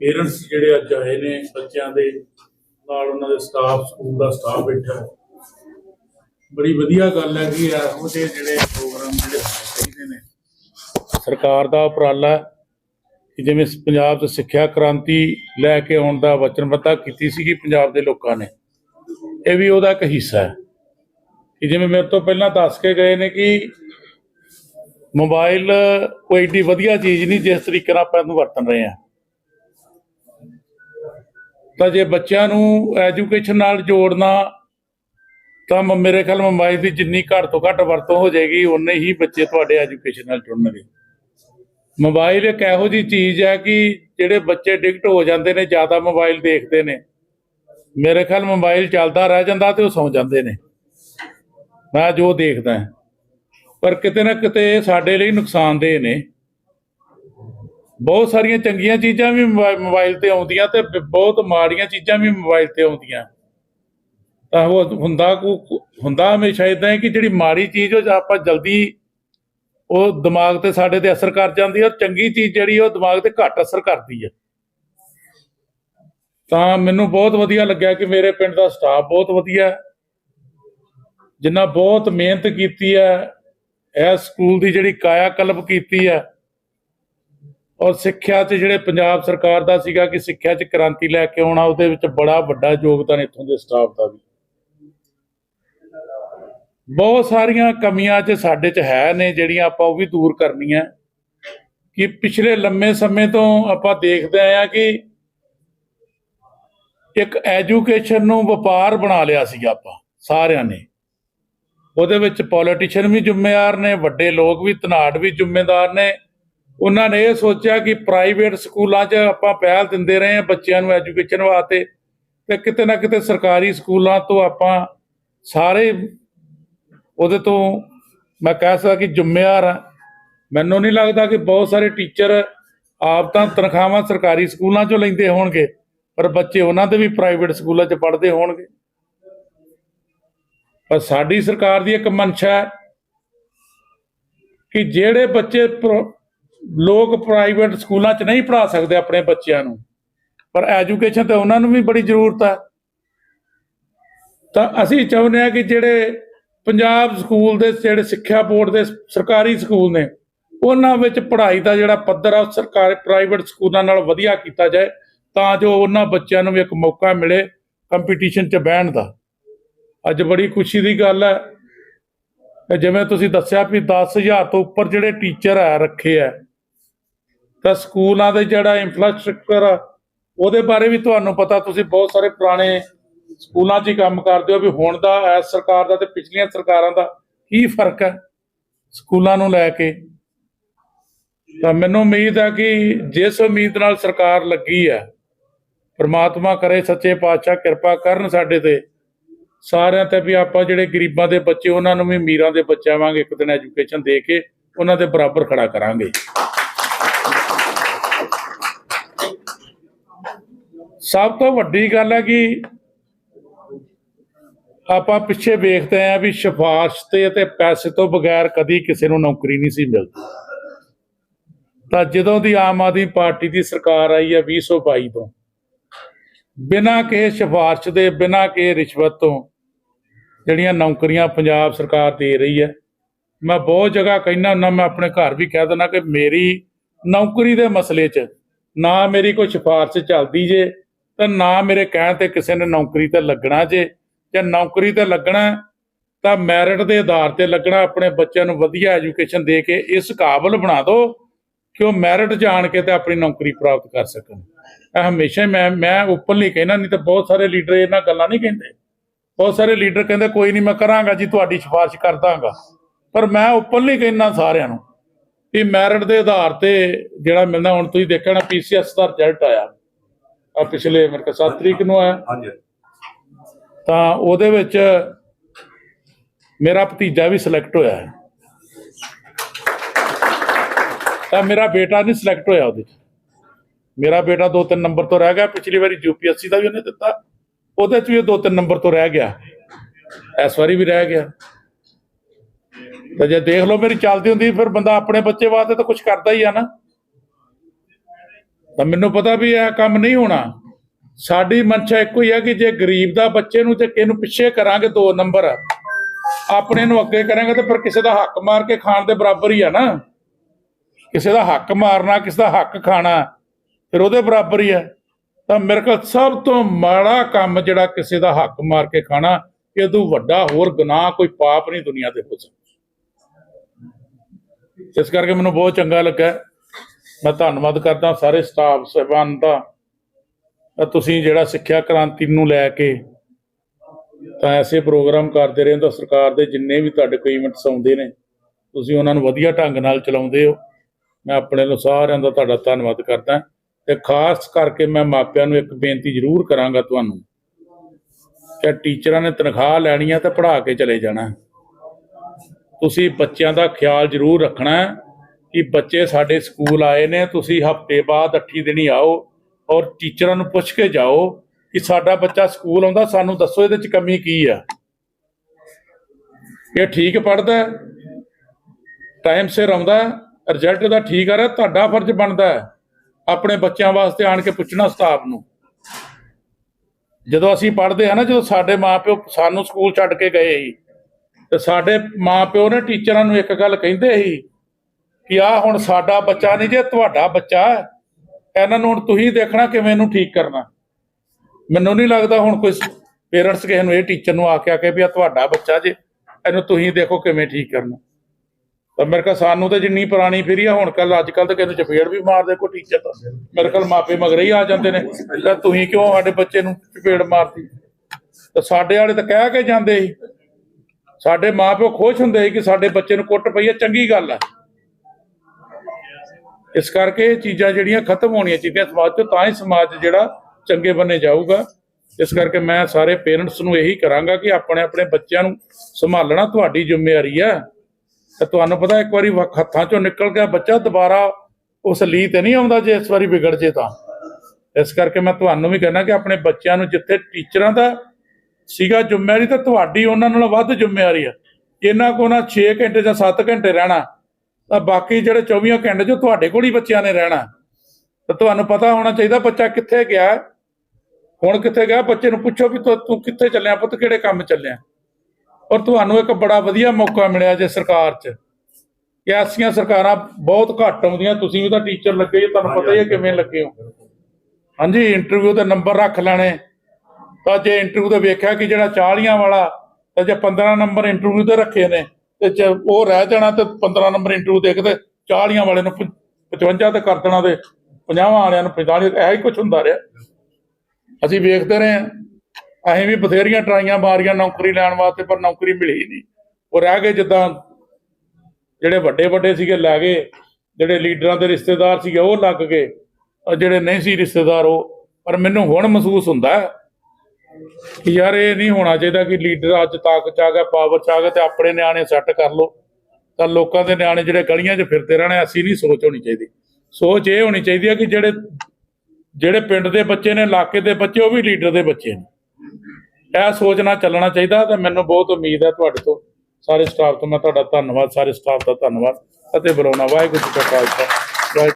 Parents ਜਿਹੜੇ ਅੱਜ ਆਏ ਨੇ ਬੱਚਿਆਂ ਦੇ, ਨਾਲ ਉਹਨਾਂ ਦੇ ਸਟਾਫ ਸਕੂਲ ਦਾ ਸਟਾਫ ਬੈਠਾ ਹੈ। ਬੜੀ ਵਧੀਆ ਗੱਲ ਹੈ ਕਿ ਇਹੋ ਜਿਹੇ ਜਿਹੜੇ ਪ੍ਰੋਗਰਾਮ ਜਿਹੜੇ ਚਾਹੀਦੇ ਨੇ। ਸਰਕਾਰ ਦਾ ਉਪਰਾਲਾ ਕਿ ਜਿਵੇਂ ਪੰਜਾਬ 'ਚ ਸਿੱਖਿਆ ਕ੍ਰਾਂਤੀ ਲੈ ਕੇ ਆਉਣ ਦਾ ਵਚਨਬੱਧਤਾ ਕੀਤੀ ਸੀਗੀ ਪੰਜਾਬ ਦੇ ਲੋਕਾਂ ਨੇ, ਇਹ ਵੀ ਉਹਦਾ ਇੱਕ ਹਿੱਸਾ ਹੈ। ਕਿ ਜਿਵੇਂ ਮੇਰੇ ਤੋਂ ਪਹਿਲਾਂ ਦੱਸ ਕੇ ਗਏ ਨੇ ਕਿ ਮੋਬਾਈਲ ਕੋਈ ਏਡੀ ਵਧੀਆ ਚੀਜ਼ ਨਹੀਂ ਜਿਸ ਤਰੀਕੇ ਨਾਲ ਆਪਾਂ ਇਹਨੂੰ ਵਰਤਣ ਰਹੇ ਹਾਂ। ਤਾਂ ਜੇ ਬੱਚਿਆਂ ਨੂੰ ਐਜੂਕੇਸ਼ਨ ਨਾਲ ਜੋੜਨਾ, ਤਾਂ ਮੇਰੇ ਖਿਆਲ ਮੋਬਾਈਲ ਦੀ ਜਿੰਨੀ ਘੱਟ ਤੋਂ ਘੱਟ ਵਰਤੋਂ ਹੋ ਜਾਏਗੀ ਉਨੇ ਹੀ ਬੱਚੇ ਤੁਹਾਡੇ ਐਜੂਕੇਸ਼ਨ ਨਾਲ ਜੁੜਨਗੇ। ਮੋਬਾਈਲ ਇੱਕ ਇਹੋ ਜੀ ਚੀਜ਼ ਹੈ ਕਿ ਜਿਹੜੇ ਬੱਚੇ ਡਿਕਟ ਹੋ ਜਾਂਦੇ ਨੇ, ਜ਼ਿਆਦਾ ਮੋਬਾਈਲ ਦੇਖਦੇ ਨੇ। ਮੇਰੇ ਖਿਆਲ ਮੋਬਾਈਲ ਚੱਲਦਾ ਰਹਿ ਜਾਂਦਾ ਤੇ ਉਹ ਸੌਂ ਜਾਂਦੇ ਨੇ। ਮੈਂ ਜੋ ਦੇਖਦਾ ਪਰ ਕਿਤੇ ਨਾ ਕਿਤੇ ਸਾਡੇ ਲਈ ਨੁਕਸਾਨਦੇਹ ਨੇ। ਬਹੁਤ ਸਾਰੀਆਂ ਚੰਗੀਆਂ ਚੀਜ਼ਾਂ ਵੀ ਮੋਬਾ- ਮੋਬਾਈਲ ਤੇ ਆਉਂਦੀਆਂ ਤੇ ਬਹੁਤ ਮਾੜੀਆਂ ਚੀਜ਼ਾਂ ਵੀ ਮੋਬਾਈਲ ਤੇ ਆਉਂਦੀਆਂ। ਤਾਂ ਉਹ ਹੁੰਦਾ ਕੋ ਹੁੰਦਾ ਹਮੇਸ਼ਾ ਇਦਾਂ ਹੈ ਕਿ ਜਿਹੜੀ ਮਾੜੀ ਚੀਜ਼ ਉਹ ਆਪਾਂ ਜਲਦੀ ਉਹ ਦਿਮਾਗ ਤੇ ਸਾਡੇ ਤੇ ਅਸਰ ਕਰ ਜਾਂਦੀ ਹੈ ਔਰ ਚੰਗੀ ਚੀਜ਼ ਜਿਹੜੀ ਉਹ ਦਿਮਾਗ ਤੇ ਘੱਟ ਅਸਰ ਕਰਦੀ ਹੈ। ਤਾਂ ਮੈਨੂੰ ਬਹੁਤ ਵਧੀਆ ਲੱਗਿਆ ਕਿ ਮੇਰੇ ਪਿੰਡ ਦਾ ਸਟਾਫ ਬਹੁਤ ਵਧੀਆ ਹੈ। ਜਿਨ੍ਹਾਂ ਬਹੁਤ ਮਿਹਨਤ ਕੀਤੀ ਹੈ, ਇਸ ਸਕੂਲ ਦੀ ਜਿਹੜੀ ਕਾਇਆ ਕਲਪ ਕੀਤੀ ਹੈ ਔਰ ਸਿੱਖਿਆ 'ਚ ਜਿਹੜੇ ਪੰਜਾਬ ਸਰਕਾਰ ਦਾ ਸੀਗਾ ਕਿ ਸਿੱਖਿਆ 'ਚ ਕ੍ਰਾਂਤੀ ਲੈ ਕੇ ਆਉਣਾ, ਉਹਦੇ ਵਿੱਚ ਬੜਾ ਵੱਡਾ ਯੋਗਦਾਨ ਇੱਥੋਂ ਦੇ ਸਟਾਫ ਦਾ ਵੀ। ਬਹੁਤ ਸਾਰੀਆਂ ਕਮੀਆਂ 'ਚ ਸਾਡੇ 'ਚ ਹੈ ਨੇ, ਜਿਹੜੀਆਂ ਆਪਾਂ ਉਹ ਵੀ ਦੂਰ ਕਰਨੀਆਂ। ਕਿ ਪਿਛਲੇ ਲੰਮੇ ਸਮੇਂ ਤੋਂ ਆਪਾਂ ਦੇਖਦੇ ਆਏ ਆ ਕਿ ਇੱਕ ਐਜੂਕੇਸ਼ਨ ਨੂੰ ਵਪਾਰ ਬਣਾ ਲਿਆ ਸੀ ਆਪਾਂ, ਸਾਰਿਆਂ ਨੇ। ਉਹਦੇ ਵਿੱਚ ਪੋਲੀਟੀਸ਼ੀਅਨ ਵੀ ਜ਼ਿੰਮੇਵਾਰ ਨੇ, ਵੱਡੇ ਲੋਕ ਵੀ, ਧਨਾੜ ਵੀ ਜ਼ਿੰਮੇਦਾਰ ਨੇ। ਉਹਨਾਂ ਨੇ ਇਹ ਸੋਚਿਆ ਕਿ ਪ੍ਰਾਈਵੇਟ ਸਕੂਲਾਂ 'ਚ ਆਪਾਂ ਪਹਿਲ ਦਿੰਦੇ ਰਹੇ ਹਾਂ ਬੱਚਿਆਂ ਨੂੰ ਐਜੂਕੇਸ਼ਨ ਵਾਸਤੇ ਤੇ ਕਿਤੇ ਨਾ ਕਿਤੇ ਸਰਕਾਰੀ ਸਕੂਲਾਂ ਤੋਂ ਆਪਾਂ ਸਾਰੇ ਉਹਦੇ ਤੋਂ ਮੈਂ ਕਹਿ ਸਕਦਾ ਕਿ ਜ਼ਿੰਮੇਵਾਰ ਆ ਮੈਨੂੰ ਨਹੀਂ ਲੱਗਦਾ ਕਿ ਬਹੁਤ ਸਾਰੇ ਟੀਚਰ ਆਪ ਤਾਂ ਤਨਖਾਹਾਂ ਸਰਕਾਰੀ ਸਕੂਲਾਂ 'ਚੋਂ ਲੈਂਦੇ ਹੋਣਗੇ, ਪਰ ਬੱਚੇ ਉਹਨਾਂ ਦੇ ਵੀ ਪ੍ਰਾਈਵੇਟ ਸਕੂਲਾਂ 'ਚ ਪੜ੍ਹਦੇ ਹੋਣਗੇ। ਪਰ ਸਾਡੀ ਸਰਕਾਰ ਦੀ ਇੱਕ ਮਨਸ਼ਾ ਹੈ ਕਿ ਜਿਹੜੇ ਬੱਚੇ ਲੋਕ ਪ੍ਰਾਈਵੇਟ ਸਕੂਲਾਂ 'ਚ ਨਹੀਂ ਪੜ੍ਹਾ ਸਕਦੇ ਆਪਣੇ ਬੱਚਿਆਂ ਨੂੰ। ਪਰ ਐਜੂਕੇਸ਼ਨ ਤੇ ਉਹਨਾਂ ਨੂੰ ਵੀ ਬੜੀ ਜ਼ਰੂਰਤ ਹੈ ਤਾਂ ਅਸੀਂ ਚਾਹੁੰਦੇ ਹਾਂ ਕਿ ਜਿਹੜੇ ਪੰਜਾਬ ਸਕੂਲ ਦੇ, ਜਿਹੜੇ ਸਿੱਖਿਆ ਬੋਰਡ ਦੇ ਸਰਕਾਰੀ ਸਕੂਲ ਨੇ, ਉਹਨਾਂ ਵਿੱਚ ਪੜ੍ਹਾਈ ਦਾ ਜਿਹੜਾ ਪੱਧਰ ਆ, ਉਹ ਸਰਕਾਰੀ ਪ੍ਰਾਈਵੇਟ ਸਕੂਲਾਂ ਨਾਲ ਵਧੀਆ ਕੀਤਾ ਜਾਏ, ਤਾਂ ਜੋ ਉਹਨਾਂ ਬੱਚਿਆਂ ਨੂੰ ਵੀ ਇੱਕ ਮੌਕਾ ਮਿਲੇ ਕੰਪੀਟੀਸ਼ਨ 'ਚ ਬਹਿਣ ਦਾ। ਅੱਜ ਬੜੀ ਖੁਸ਼ੀ ਦੀ ਗੱਲ ਹੈ। ਜਿਵੇਂ ਤੁਸੀਂ ਦੱਸਿਆ ਵੀ 10000 ਤੋਂ ਉੱਪਰ ਜਿਹੜੇ ਟੀਚਰ ਆ, ਰੱਖੇ ਆ ਤਾਂ ਸਕੂਲਾਂ ਦੇ ਜਿਹੜਾ ਇਨਫਰਾਸਟ੍ਰਕਚਰ ਆ, ਉਹਦੇ ਬਾਰੇ ਵੀ ਤੁਹਾਨੂੰ ਪਤਾ, ਤੁਸੀਂ ਬਹੁਤ ਸਾਰੇ ਪੁਰਾਣੇ ਸਕੂਲਾਂ 'ਚ ਹੀ ਕੰਮ ਕਰਦੇ ਹੋ ਵੀ ਹੁਣ ਦਾ ਇਸ ਸਰਕਾਰ ਦਾ ਤੇ ਪਿਛਲੀਆਂ ਸਰਕਾਰਾਂ ਦਾ ਕੀ ਫ਼ਰਕ ਹੈ ਸਕੂਲਾਂ ਨੂੰ ਲੈ ਕੇ? ਤਾਂ ਮੈਨੂੰ ਉਮੀਦ ਹੈ ਕਿ ਜਿਸ ਉਮੀਦ ਨਾਲ ਸਰਕਾਰ ਲੱਗੀ ਹੈ, ਪਰਮਾਤਮਾ ਕਰੇ ਸੱਚੇ ਪਾਤਸ਼ਾਹ, ਕਿਰਪਾ ਕਰਨ ਸਾਡੇ ਤੇ। ਸਾਰਿਆਂ ਤੇ ਵੀ ਆਪਾਂ ਜਿਹੜੇ ਗਰੀਬਾਂ ਦੇ ਬੱਚੇ, ਉਹਨਾਂ ਨੂੰ ਵੀ ਅਮੀਰਾਂ ਦੇ ਬੱਚਿਆਂ ਵਾਂਗ ਇੱਕ ਦਿਨ ਐਜੂਕੇਸ਼ਨ ਦੇ ਕੇ ਉਹਨਾਂ ਦੇ ਬਰਾਬਰ ਖੜਾ ਕਰਾਂਗੇ। ਸਭ ਤੋਂ ਵੱਡੀ ਗੱਲ ਹੈ ਕਿ ਆਪਾਂ ਪਿੱਛੇ ਵੇਖਦੇ ਆਂ ਵੀ ਸਿਫਾਰਿਸ਼ ਤੇ ਤੇ ਪੈਸੇ ਤੋਂ ਬਗੈਰ ਕਦੀ ਕਿਸੇ ਨੂੰ ਨੌਕਰੀ ਨਹੀਂ ਸੀ ਮਿਲਦੀ। ਤਾਂ ਜਦੋਂ ਦੀ ਆਮ ਆਦਮੀ ਪਾਰਟੀ ਦੀ ਸਰਕਾਰ ਆਈ ਹੈ 2022 ਤੋਂ, ਬਿਨਾਂ ਕਿਸੇ ਸਿਫਾਰਿਸ਼ ਦੇ, ਬਿਨਾਂ ਕਿਸੇ ਰਿਸ਼ਵਤ ਤੋਂ ਜਿਹੜੀਆਂ ਨੌਕਰੀਆਂ ਪੰਜਾਬ ਸਰਕਾਰ ਦੇ ਰਹੀ ਹੈ, ਮੈਂ ਬਹੁਤ ਜਗ੍ਹਾ ਕਹਿਣਾ ਹੁੰਦਾ, ਮੈਂ ਆਪਣੇ ਘਰ ਵੀ ਕਹਿ ਦਿੰਦਾ ਕਿ ਮੇਰੀ ਨੌਕਰੀ ਦੇ ਮਸਲੇ 'ਚ ਨਾ ਮੇਰੀ ਕੋਈ ਸਿਫਾਰਿਸ਼ ਚੱਲਦੀ ਜੇ ਤਾਂ ਨਾ ਮੇਰੇ ਕਹਿਣ ਤੇ ਕਿਸੇ ਨੇ ਨੌਕਰੀ ਤੇ ਲੱਗਣਾ ਜੇ। ਜਾਂ ਨੌਕਰੀ ਤੇ ਲੱਗਣਾ, ਤਾਂ ਮੈਰਿਟ ਦੇ ਆਧਾਰ ਤੇ ਲੱਗਣਾ, ਆਪਣੇ ਬੱਚਿਆਂ ਨੂੰ ਵਧੀਆ ਐਜੂਕੇਸ਼ਨ ਦੇ ਕੇ ਇਸ ਕਾਬਲ ਬਣਾ ਦਿਓ ਕਿ ਉਹ ਮੈਰਿਟ ਜਾਣ ਕੇ ਤੇ ਆਪਣੀ ਨੌਕਰੀ ਪ੍ਰਾਪਤ ਕਰ ਸਕਣ। ਇਹ ਹਮੇਸ਼ਾ ਮੈਂ ਮੈਂ ਓਪਨਲੀ ਕਹਿਣਾ, ਨਹੀਂ ਤਾਂ ਬਹੁਤ ਸਾਰੇ ਲੀਡਰ ਇਹਨਾਂ ਗੱਲਾਂ ਨਹੀਂ ਕਹਿੰਦੇ। ਬਹੁਤ ਸਾਰੇ ਲੀਡਰ ਕਹਿੰਦੇ, ਕੋਈ ਨਹੀਂ ਮੈਂ ਕਰਾਂਗਾ ਜੀ, ਤੁਹਾਡੀ ਸਿਫਾਰਿਸ਼ ਕਰ ਦਾਂਗਾ। ਪਰ ਮੈਂ ਓਪਨਲੀ ਕਹਿਣਾ ਸਾਰਿਆਂ ਨੂੰ ਕਿ ਮੈਰਿਟ ਦੇ ਆਧਾਰ ਤੇ ਜਿਹੜਾ ਮਿਲਦਾ, ਹੁਣ ਤੁਸੀਂ ਦੇਖਿਆ ਨਾ ਪੀਸੀਐਸ ਦਾ ਰਿਜ਼ਲਟ ਆਇਆ। ਆ ਪਿਛਲੇ ਮੇਰੇ ਕੋਲ 7 ਤਰੀਕ ਨੂੰ ਆਇਆ। ਹਾਂਜੀ। ਤਾਂ ਉਹਦੇ ਵਿੱਚ ਮੇਰਾ ਭਤੀਜਾ ਵੀ ਸਿਲੈਕਟ ਹੋਇਆ ਹੈ। ਤਾਂ ਮੇਰਾ ਬੇਟਾ ਨਹੀਂ ਸਿਲੈਕਟ ਹੋਇਆ ਉਹਦੇ 'ਚ। ਮੇਰਾ ਬੇਟਾ ਦੋ ਤਿੰਨ ਨੰਬਰ ਤੋਂ ਰਹਿ ਗਿਆ ਪਿਛਲੀ ਵਾਰੀ ਯੂਪੀਐਸਸੀ ਦਾ ਵੀ ਉਹਨੇ ਦਿੱਤਾ। ਉਹਦੇ 'ਚ ਵੀ ਉਹ ਦੋ ਤਿੰਨ ਨੰਬਰ ਤੋਂ ਰਹਿ ਗਿਆ। ਇਸ ਵਾਰੀ ਵੀ ਰਹਿ ਗਿਆ। ਤਾਂ ਜੇ ਦੇਖ ਲਓ ਮੇਰੀ ਚੱਲਦੀ ਹੁੰਦੀ ਫਿਰ ਬੰਦਾ ਆਪਣੇ ਬੱਚੇ ਵਾਸਤੇ ਤਾਂ ਕੁਝ ਕਰਦਾ ਹੀ ਆ ਨਾ। ਤਾਂ ਮੈਨੂੰ ਪਤਾ ਵੀ ਇਹ ਕੰਮ ਨਹੀਂ ਹੋਣਾ। ਸਾਡੀ ਮਨਸ਼ਾ ਇੱਕੋ ਹੀ ਹੈ ਕਿ ਜੇ ਗਰੀਬ ਦਾ ਬੱਚੇ ਨੂੰ ਤੇ ਕਿਹਨੂੰ ਪਿੱਛੇ ਕਰਾਂਗੇ ਦੋ ਨੰਬਰ। ਆਪਣੇ ਨੂੰ ਅੱਗੇ ਕਰਾਂਗੇ ਤੇ ਪਰ ਕਿਸੇ ਦਾ ਹੱਕ ਮਾਰ ਕੇ ਖਾਣ ਦੇ ਬਰਾਬਰ ਹੀ ਆ ਨਾ। ਕਿਸੇ ਦਾ ਹੱਕ ਮਾਰਨਾ, ਕਿਸੇ ਦਾ ਹੱਕ ਖਾਣਾ, ਫਿਰ ਉਹਦੇ ਬਰਾਬਰ ਹੀ ਹੈ ਤਾਂ ਮੇਰੇ ਕੋਲ ਸਭ ਤੋਂ ਮਾੜਾ ਕੰਮ ਜਿਹੜਾ ਕਿਸੇ ਦਾ ਹੱਕ ਮਾਰ ਕੇ ਖਾਣਾ, ਇਹ ਤੋਂ ਵੱਡਾ ਹੋਰ ਗੁਨਾਹ ਕੋਈ ਪਾਪ ਨਹੀਂ ਦੁਨੀਆ ਤੇ ਹੋ ਸਕਦਾ। ਇਸ ਕਰਕੇ ਮੈਨੂੰ ਬਹੁਤ ਚੰਗਾ ਲੱਗਾ। ਮੈਂ ਧੰਨਵਾਦ ਕਰਦਾ ਸਾਰੇ ਸਟਾਫ ਸਹਿਬਾਨ ਦਾ ਤੁਸੀਂ ਜਿਹੜਾ ਸਿੱਖਿਆ ਕ੍ਰਾਂਤੀ ਨੂੰ ਲੈ ਕੇ ਤਾਂ ਐਸੇ ਪ੍ਰੋਗਰਾਮ ਕਰਦੇ ਰਹੇ ਤਾਂ ਸਰਕਾਰ ਦੇ ਜਿੰਨੇ ਵੀ ਤੁਹਾਡੇ ਕੋਈ ਇਵੈਂਟਸ ਆਉਂਦੇ ਨੇ, ਤੁਸੀਂ ਉਹਨਾਂ ਨੂੰ ਵਧੀਆ ਢੰਗ ਨਾਲ ਚਲਾਉਂਦੇ ਹੋ। ਮੈਂ ਆਪਣੇ ਨੂੰ ਸਾਰਿਆਂ ਦਾ ਤੁਹਾਡਾ ਧੰਨਵਾਦ ਕਰਦਾ ਤੇ ਖਾਸ ਕਰਕੇ ਮੈਂ ਮਾਪਿਆਂ ਨੂੰ ਇੱਕ ਬੇਨਤੀ ਜ਼ਰੂਰ ਕਰਾਂਗਾ ਤੁਹਾਨੂੰ ਕਿ ਟੀਚਰਾਂ ਨੇ ਤਨਖਾਹ ਲੈਣੀ ਹੈ ਤੇ ਪੜ੍ਹਾ ਕੇ ਚਲੇ ਜਾਣਾ। ਤੁਸੀਂ ਬੱਚਿਆਂ ਦਾ ਖਿਆਲ ਜ਼ਰੂਰ ਰੱਖਣਾ। ਹੈ ਕਿ ਬੱਚੇ ਸਾਡੇ ਸਕੂਲ ਆਏ ਨੇ, ਤੁਸੀਂ ਹਫ਼ਤੇ ਬਾਅਦ ਅੱਠੀ ਦਿਨੀ ਆਓ ਔਰ ਟੀਚਰਾਂ ਨੂੰ ਪੁੱਛ ਕੇ ਜਾਓ ਕਿ ਸਾਡਾ ਬੱਚਾ ਸਕੂਲ ਆਉਂਦਾ, ਸਾਨੂੰ ਦੱਸੋ ਇਹਦੇ ਚ ਕਮੀ ਕੀ ਆ। ਇਹ ਠੀਕ ਪੜਦਾ ਟਾਈਮ ਸਿਰ ਆਉਂਦਾ ਰਿਜ਼ਲਟ ਦਾ ਠੀਕ ਆ ਰਿਹਾ, ਤੁਹਾਡਾ ਫਰਜ਼ ਬਣਦਾ ਆਪਣੇ ਬੱਚਿਆਂ ਵਾਸਤੇ ਆਣ ਕੇ ਪੁੱਛਣਾ ਸਟਾਫ ਨੂੰ। ਜਦੋਂ ਅਸੀਂ ਪੜ੍ਹਦੇ ਹਾਂ ਨਾ, ਜਦੋਂ ਸਾਡੇ ਮਾਪਿਓ ਸਾਨੂੰ ਸਕੂਲ ਛੱਡ ਕੇ ਗਏ ਸੀ, ਤੇ ਸਾਡੇ ਮਾਪਿਓ ਨੇ ਟੀਚਰਾਂ ਨੂੰ ਇੱਕ ਗੱਲ ਕਹਿੰਦੇ ਸੀ ਕਿ ਆ ਹੁਣ ਸਾਡਾ ਬੱਚਾ ਨਹੀਂ ਜੇ ਤੁਹਾਡਾ ਬੱਚਾ ਇਹਨਾਂ ਨੂੰ ਹੁਣ ਤੁਸੀਂ ਦੇਖਣਾ ਕਿਵੇਂ ਇਹਨੂੰ ਠੀਕ ਕਰਨਾ। ਮੈਨੂੰ ਨਹੀਂ ਲੱਗਦਾ ਹੁਣ ਕੋਈ ਪੇਰੈਂਟਸ ਕਿਸੇ ਨੂੰ ਇਹ ਟੀਚਰ ਨੂੰ ਆ ਕੇ ਆ ਕੇ ਵੀ ਆ ਤੁਹਾਡਾ ਬੱਚਾ ਜੇ, ਇਹਨੂੰ ਤੁਸੀਂ ਦੇਖੋ ਕਿਵੇਂ ਠੀਕ ਕਰਨਾ। ਤਾਂ ਮੇਰੇ ਕੋਲ ਸਾਨੂੰ ਤਾਂ ਜਿੰਨੀ ਪੁਰਾਣੀ ਫਿਰੀ ਆ, ਹੁਣ ਕੱਲ ਅੱਜ ਕੱਲ ਤਾਂ ਕਿਸੇ ਚਪੇੜ ਵੀ ਮਾਰਦੇ ਕੋਈ ਟੀਚਰ ਤਾਂ ਮੇਰੇ ਕੋਲ ਮਾਪੇ ਮਗਰੇ ਹੀ ਆ ਜਾਂਦੇ ਨੇ, ਤਾਂ ਤੁਸੀਂ ਕਿਉਂ ਸਾਡੇ ਬੱਚੇ ਨੂੰ ਚਪੇੜ ਮਾਰਤੀ ਤਾਂ ਸਾਡੇ ਵਾਲੇ ਤਾਂ ਕਹਿ ਕੇ ਜਾਂਦੇ ਸੀ। ਸਾਡੇ ਮਾਪਿਓ ਖੁਸ਼ ਹੁੰਦੇ ਸੀ ਕਿ ਸਾਡੇ ਬੱਚੇ ਨੂੰ ਕੁੱਟ ਪਈ ਹੈ ਚੰਗੀ ਗੱਲ ਆ। ਇਸ ਕਰਕੇ ਇਹ ਚੀਜ਼ਾਂ ਜਿਹੜੀਆਂ ਖਤਮ ਹੋਣੀਆਂ ਚਾਹੀਦੀਆਂ ਸਮਾਜ ਤੋਂ, ਤਾਂ ਹੀ ਸਮਾਜ ਜਿਹੜਾ ਚੰਗੇ ਬੰਨੇ ਜਾਊਗਾ। ਇਸ ਕਰਕੇ ਮੈਂ ਸਾਰੇ ਪੇਰੈਂਟਸ ਨੂੰ ਇਹੀ ਕਰਾਂਗਾ ਕਿ ਆਪਣੇ ਆਪਣੇ ਬੱਚਿਆਂ ਨੂੰ ਸੰਭਾਲਣਾ ਤੁਹਾਡੀ ਜ਼ਿੰਮੇਵਾਰੀ ਹੈ ਤੇ ਤੁਹਾਨੂੰ ਪਤਾ ਇੱਕ ਵਾਰੀ ਹੱਥਾਂ ਚੋਂ ਨਿਕਲ ਗਿਆ ਬੱਚਾ, ਦੁਬਾਰਾ ਉਸ ਲੀ ਤੇ ਨਹੀਂ ਆਉਂਦਾ ਜੇ ਇਸ ਵਾਰੀ ਵਿਗੜ ਜੇ ਤਾਂ। ਇਸ ਕਰਕੇ ਮੈਂ ਤੁਹਾਨੂੰ ਵੀ ਕਹਿਣਾ ਕਿ ਆਪਣੇ ਬੱਚਿਆਂ ਨੂੰ ਜਿੱਥੇ ਟੀਚਰਾਂ ਦਾ ਸੀਗਾ ਜ਼ਿੰਮੇਵਾਰੀ, ਤਾਂ ਤੁਹਾਡੀ ਉਹਨਾਂ ਨਾਲੋਂ ਵੱਧ ਜ਼ਿੰਮੇਵਾਰੀ ਹੈ ਇਹਨਾਂ ਕੋ ਨਾ 6 ਘੰਟੇ ਜਾਂ 7 ਘੰਟੇ ਰਹਿਣਾ ਤਾਂ ਬਾਕੀ ਜਿਹੜੇ 24 ਘੰਟੇ ਜੋ ਤੁਹਾਡੇ ਕੋਲ ਹੀ ਬੱਚਿਆਂ ਨੇ ਰਹਿਣਾ। ਤਾਂ ਤੁਹਾਨੂੰ ਪਤਾ ਹੋਣਾ ਚਾਹੀਦਾ ਬੱਚਾ ਕਿੱਥੇ ਗਿਆ ਹੁਣ ਕਿੱਥੇ ਗਿਆ, ਬੱਚੇ ਨੂੰ ਪੁੱਛੋ ਵੀ ਤੂੰ ਕਿੱਥੇ ਚੱਲਿਆ ਪੁੱਤ, ਕਿਹੜੇ ਕੰਮ ਚੱਲਿਆ। ਔਰ ਤੁਹਾਨੂੰ ਇੱਕ ਬੜਾ ਵਧੀਆ ਮੌਕਾ ਮਿਲਿਆ ਜੇ ਸਰਕਾਰ 'ਚ। ਕਿ ਐਸੀਆਂ ਸਰਕਾਰਾਂ ਬਹੁਤ ਘੱਟ ਆਉਂਦੀਆਂ, ਤੁਸੀਂ ਵੀ ਤਾਂ ਟੀਚਰ ਲੱਗੇ ਹੋ ਤੁਹਾਨੂੰ ਪਤਾ ਹੀ ਹੈ ਕਿਵੇਂ ਲੱਗੇ ਹੋ। ਹਾਂਜੀ ਇੰਟਰਵਿਊ ਦੇ ਨੰਬਰ ਰੱਖ ਲੈਣੇ। ਤਾਂ ਜੇ ਇੰਟਰਵਿਊ ਤੇ ਵੇਖਿਆ ਕਿ ਜਿਹੜਾ 40 ਵਾਲਾ, ਤਾਂ ਜੇ 15 ਨੰਬਰ ਇੰਟਰਵਿਊ ਤੇ ਰੱਖੇ ਨੇ ਤੇ ਚ- ਉਹ ਰਹਿ ਜਾਣਾ ਤੇ 15 ਨੰਬਰ ਇੰਟਰਵਿਊ ਦੇ ਕੇ ਤੇ 40 ਵਾਲੇ ਨੂੰ 55 ਤੇ ਕਰ ਦੇਣਾ ਤੇ 50 ਵਾਲਿਆਂ ਨੂੰ 45 ਇਹ ਹੀ ਕੁਝ ਹੁੰਦਾ ਰਿਹਾ। ਅਸੀਂ ਵੇਖਦੇ ਰਹੇ ਅਸੀਂ ਵੀ ਬਥੇਰੀਆਂ ਟਰਾਈਆਂ ਮਾਰੀਆਂ ਨੌਕਰੀ ਲੈਣ ਵਾਸਤੇ, ਪਰ ਨੌਕਰੀ ਮਿਲੀ ਨਹੀਂ। ਉਹ ਰਹਿ ਗਏ ਜਿੱਦਾਂ ਜਿਹੜੇ ਵੱਡੇ ਵੱਡੇ ਸੀਗੇ ਲੈ ਗਏ, ਜਿਹੜੇ ਲੀਡਰਾਂ ਦੇ ਰਿਸ਼ਤੇਦਾਰ ਸੀਗੇ ਉਹ ਲੱਗ ਗਏ ਜਿਹੜੇ ਨਹੀਂ ਸੀ ਰਿਸ਼ਤੇਦਾਰ ਉਹ। ਪਰ ਮੈਨੂੰ ਹੁਣ ਮਹਿਸੂਸ ਹੁੰਦਾ ਕਿ ਯਾਰ ਇਹ ਨਹੀਂ ਹੋਣਾ ਚਾਹੀਦਾ ਕਿ ਲੀਡਰ ਅੱਜ ਤਾਕਤ ਚ ਆ ਗਿਆ ਪਾਵਰ ਚ ਆ ਗਿਆ ਤੇ ਆਪਣੇ ਨਿਆਣੇ ਸੈੱਟ ਕਰ ਲੋ ਤਾਂ ਲੋਕਾਂ ਦੇ ਨਿਆਣੇ ਜਿਹੜੇ ਗਲੀਆਂ 'ਚ ਫਿਰਦੇ ਰਹਿਣੇ, ਅਸੀਂ ਨਹੀਂ ਸੋਚ ਹੋਣੀ ਚਾਹੀਦੀ। ਸੋਚ ਇਹ ਹੋਣੀ ਚਾਹੀਦੀ ਹੈ ਕਿ ਜਿਹੜੇ ਜਿਹੜੇ ਪਿੰਡ ਦੇ ਬੱਚੇ ਨੇ, ਇਲਾਕੇ ਦੇ ਬੱਚੇ, ਉਹ ਵੀ ਲੀਡਰ ਦੇ ਬੱਚੇ ਨੇ। ਇਹ ਸੋਚ ਨਾਲ ਚੱਲਣਾ ਚਾਹੀਦਾ ਤੇ ਮੈਨੂੰ ਬਹੁਤ ਉਮੀਦ ਹੈ ਤੁਹਾਡੇ ਤੋਂ। ਸਾਰੇ ਸਟਾਫ ਤੋਂ ਮੈਂ ਤੁਹਾਡਾ ਧੰਨਵਾਦ, ਸਾਰੇ ਸਟਾਫ ਦਾ ਧੰਨਵਾਦ। ਅਤੇ ਬੁਲਾਉਣਾ, ਵਾਹਿਗੁਰੂ ਜੀ ਕਾ ਖਾਲਸਾ।